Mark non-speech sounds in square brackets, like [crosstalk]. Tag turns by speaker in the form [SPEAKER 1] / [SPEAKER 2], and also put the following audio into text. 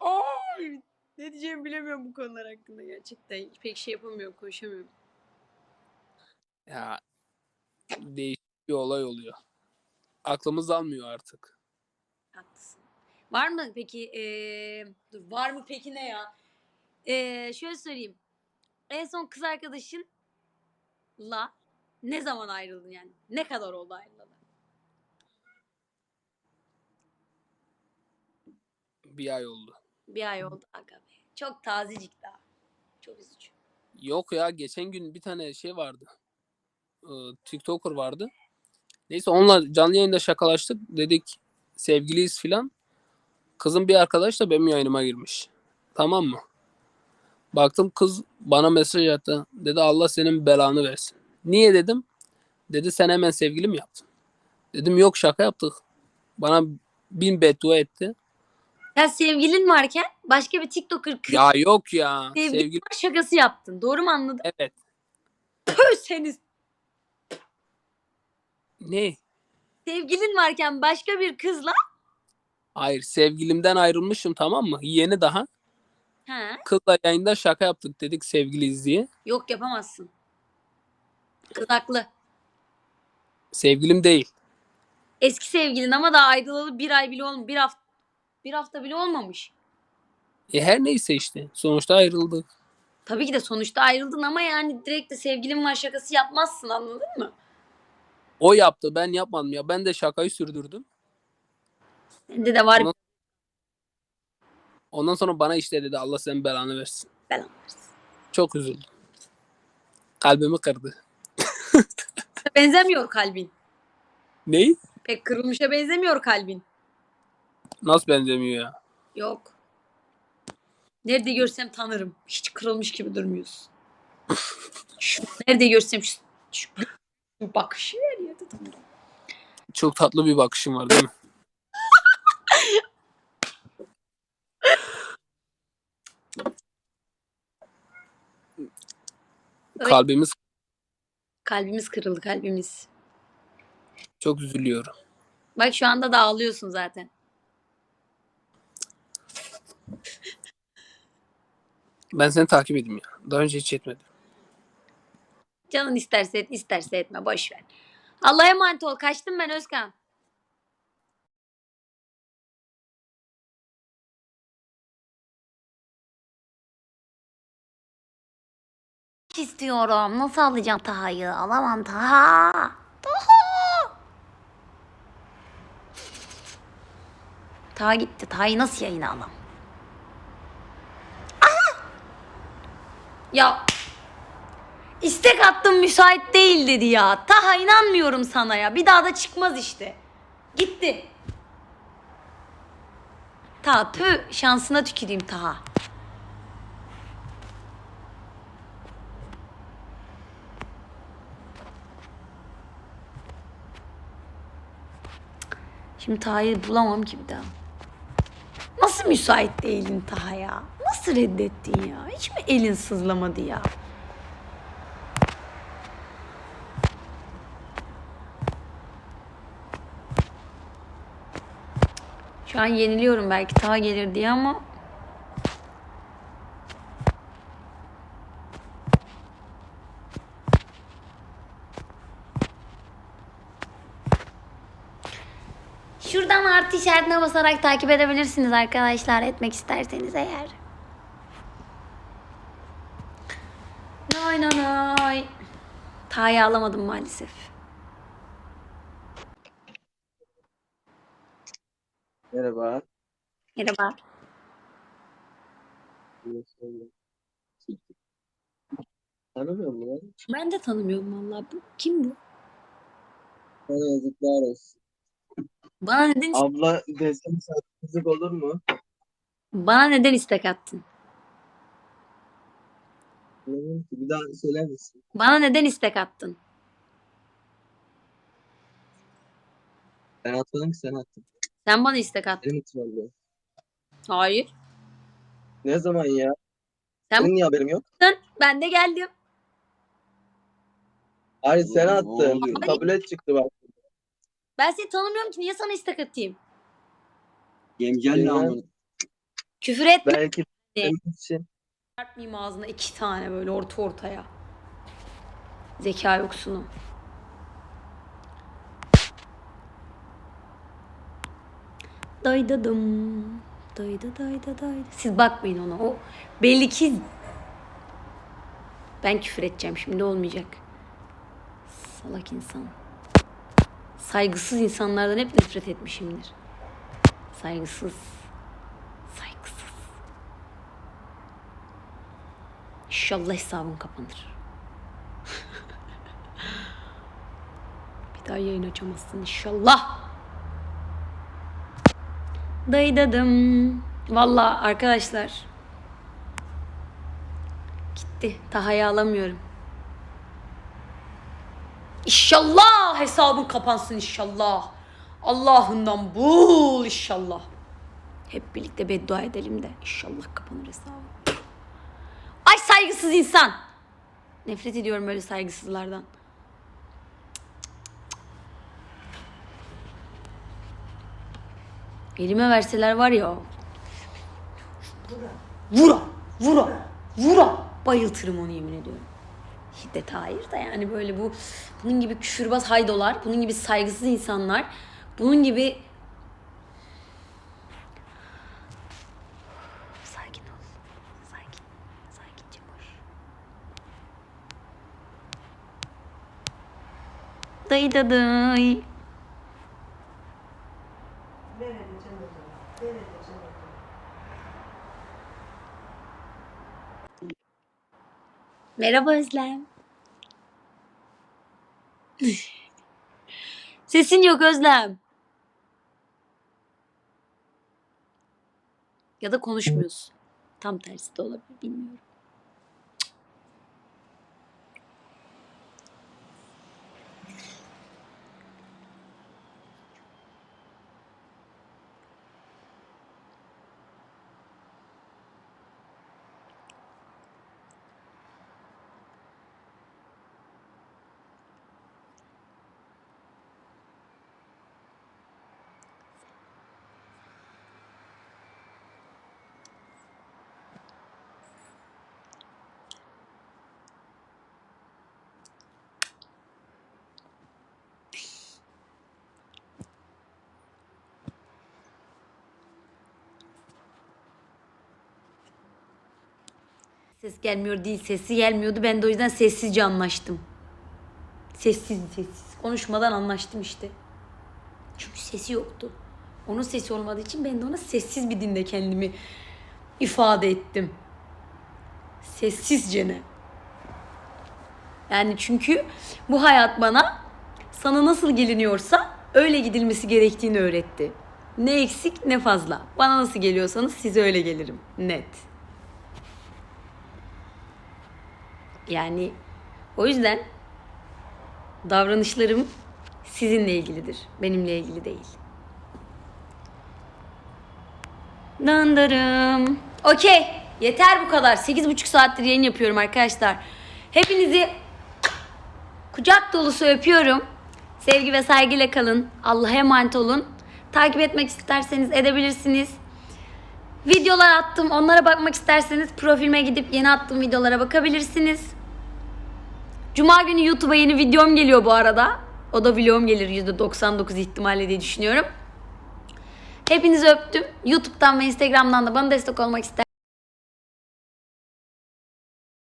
[SPEAKER 1] Ay, ne diyeceğimi bilemiyorum bu konular hakkında gerçekten. Pek şey yapamıyorum, konuşamıyorum.
[SPEAKER 2] Ya değişik bir olay oluyor. Aklımız almıyor artık.
[SPEAKER 1] Haklısın. Var mı peki eee, dur var mı peki ne ya? Eee, şöyle söyleyeyim. En son kız arkadaşınla ne zaman ayrıldın yani? Ne kadar oldu ayrılalı?
[SPEAKER 2] Bir ay oldu.
[SPEAKER 1] Bir ay oldu aga be. Çok tazecik daha. Çok üzücü.
[SPEAKER 2] Yok ya geçen gün bir tane şey vardı. Ee, TikToker vardı. Neyse onunla canlı yayında şakalaştık. Dedik sevgiliyiz filan. Kızın bir arkadaş da benim yayınıma girmiş. Tamam mı? Baktım kız bana mesaj attı. Dedi Allah senin belanı versin. Niye dedim? Dedi sen hemen sevgili mi yaptın? Dedim yok şaka yaptık. Bana bin beddua etti.
[SPEAKER 1] Ya sevgilin varken başka bir TikToker kız
[SPEAKER 2] Ya yok ya.
[SPEAKER 1] sevgili
[SPEAKER 2] Sevgili
[SPEAKER 1] şakası yaptın. Doğru mu anladım?
[SPEAKER 2] evet.
[SPEAKER 1] Seni.
[SPEAKER 2] Ne?
[SPEAKER 1] Sevgilin varken başka bir kızla
[SPEAKER 2] Hayır sevgilimden ayrılmışım tamam mı? Yeni daha.
[SPEAKER 1] ha,
[SPEAKER 2] Kızla yayında şaka yaptık dedik sevgiliyiz diye.
[SPEAKER 1] yok yapamazsın. Kız haklı.
[SPEAKER 2] Sevgilim değil.
[SPEAKER 1] Eski sevgilin ama daha ayrılalı bir ay bile olmamış. Bir hafta, bir hafta bile olmamış.
[SPEAKER 2] E her neyse işte. Sonuçta ayrıldık.
[SPEAKER 1] Tabii ki de sonuçta ayrıldın ama yani direkt de sevgilin var şakası yapmazsın anladın mı?
[SPEAKER 2] O yaptı ben yapmadım ya. Ben de şakayı sürdürdüm.
[SPEAKER 1] Sende de var
[SPEAKER 2] Ondan, ondan sonra bana işte dedi Allah senin belanı versin.
[SPEAKER 1] belan versin.
[SPEAKER 2] Çok üzüldüm. Kalbimi kırdı. [laughs]
[SPEAKER 1] Benzemiyor kalbin.
[SPEAKER 2] Ney?
[SPEAKER 1] Pek kırılmışa benzemiyor kalbin.
[SPEAKER 2] Nasıl benzemiyor ya?
[SPEAKER 1] Yok. Nerede görsem tanırım. Hiç kırılmış gibi durmuyorsun. [laughs] Şu, nerede görsem şu, şu, bakışı her yerde tanırım.
[SPEAKER 2] Çok tatlı bir bakışın var değil mi? Kalbimiz
[SPEAKER 1] Kalbimiz kırıldı kalbimiz.
[SPEAKER 2] çok üzülüyorum.
[SPEAKER 1] Bak şu anda da ağlıyorsun zaten.
[SPEAKER 2] Ben seni takip edeyim ya. Daha önce hiç etmedim.
[SPEAKER 1] Canın isterse et, isterse etme. Boş ver. Allah'a emanet ol. Kaçtım ben Özkan.
[SPEAKER 3] istiyorum. Nasıl alacağım Taha'yı? Alamam Taha. Taha.
[SPEAKER 1] Ta gitti. Ta'yı nasıl yayına alam? Ya istek attım müsait değil dedi ya. Taha inanmıyorum sana ya. Bir daha da çıkmaz işte. Gitti. Ta tüh şansına tüküreyim Taha. Şimdi Taha'yı bulamam ki bir daha. Nasıl müsait değildin Taha ya? Nasıl reddettin ya? Hiç mi elin sızlamadı ya? Şu an yeniliyorum belki Taha gelir diye ama
[SPEAKER 3] Şuradan artı işaretine basarak takip edebilirsiniz arkadaşlar etmek isterseniz eğer.
[SPEAKER 1] Taha'yı alamadım maalesef.
[SPEAKER 4] Merhaba.
[SPEAKER 1] Merhaba.
[SPEAKER 4] Tanımıyor musun lan?
[SPEAKER 1] Ben de tanımıyorum vallahi. Bu, kim bu?
[SPEAKER 4] Sana yazıklar olsun.
[SPEAKER 1] Bana neden
[SPEAKER 4] Abla desem saygısızlık olur mu?
[SPEAKER 1] bana neden istek attın?
[SPEAKER 4] Bilmiyorum ki. Bir daha söyler misin?
[SPEAKER 1] Bana neden istek attın?
[SPEAKER 4] Ben atmadım ki sen attın.
[SPEAKER 1] Sen bana istek attın.
[SPEAKER 4] Benim için oldu.
[SPEAKER 1] Hayır.
[SPEAKER 4] Ne zaman ya?
[SPEAKER 1] Sen-
[SPEAKER 4] Senin niye haberim yok?
[SPEAKER 1] Sen, ben de geldim.
[SPEAKER 4] Hayır sen attın.
[SPEAKER 5] oluyor?
[SPEAKER 4] Tablet çıktı bak.
[SPEAKER 1] Ben seni tanımıyorum ki niye sana istek atayım?
[SPEAKER 5] Yemgel
[SPEAKER 4] Bilmem.
[SPEAKER 1] Küfür etme.
[SPEAKER 4] Belki demek için.
[SPEAKER 1] Çarpmayayım ağzına iki tane böyle orta ortaya. Zeka yoksunu. Daydadım. Dayda dayda dayda. Siz bakmayın ona. O belli ki ben küfür edeceğim şimdi olmayacak. Salak insan. Saygısız insanlardan hep nefret etmişimdir. Saygısız. İnşallah hesabım kapanır. Bir daha yayın açamazsın inşallah. Daydadım. Valla arkadaşlar. Gitti. Taha'yı alamıyorum. İnşallah hesabın kapansın inşallah. Allah'ından bul inşallah. Hep birlikte beddua edelim de inşallah kapanır hesabım. Ay saygısız insan. Nefret ediyorum böyle saygısızlardan. Elime verseler var ya. Vura, vura, vura. Bayıltırım onu yemin ediyorum. Şiddet hayır da yani böyle bu bunun gibi küfürbaz haydolar, bunun gibi saygısız insanlar, bunun gibi sakin ol. Sakin. Sakince boş. Dayı da dayı. Merhaba Özlem. [laughs] Sesin yok Özlem. Ya da konuşmuyorsun. Tam tersi de olabilir bilmiyorum. Ses gelmiyor değil sesi gelmiyordu. Ben de o yüzden sessizce anlaştım. Sessiz sessiz. Konuşmadan anlaştım işte. Çünkü sesi yoktu. Onun sesi olmadığı için ben de ona sessiz bir dinde kendimi ifade ettim. Sessizce ne? Yani çünkü bu hayat bana sana nasıl geliniyorsa öyle gidilmesi gerektiğini öğretti. Ne eksik ne fazla. Bana nasıl geliyorsanız size öyle gelirim. Net. Yani o yüzden davranışlarım sizinle ilgilidir. Benimle ilgili değil. Döndürüm. Okey. Yeter bu kadar. 8,5 saattir yayın yapıyorum arkadaşlar. Hepinizi kucak dolusu öpüyorum. Sevgi ve saygıyla kalın. Allah'a emanet olun. Takip etmek isterseniz edebilirsiniz. Videolar attım. Onlara bakmak isterseniz profilime gidip yeni attığım videolara bakabilirsiniz. Cuma günü YouTube'a yeni videom geliyor bu arada. O da vlogum gelir %99 ihtimalle diye düşünüyorum. Hepinizi öptüm. YouTube'dan ve Instagram'dan da bana destek olmak ister.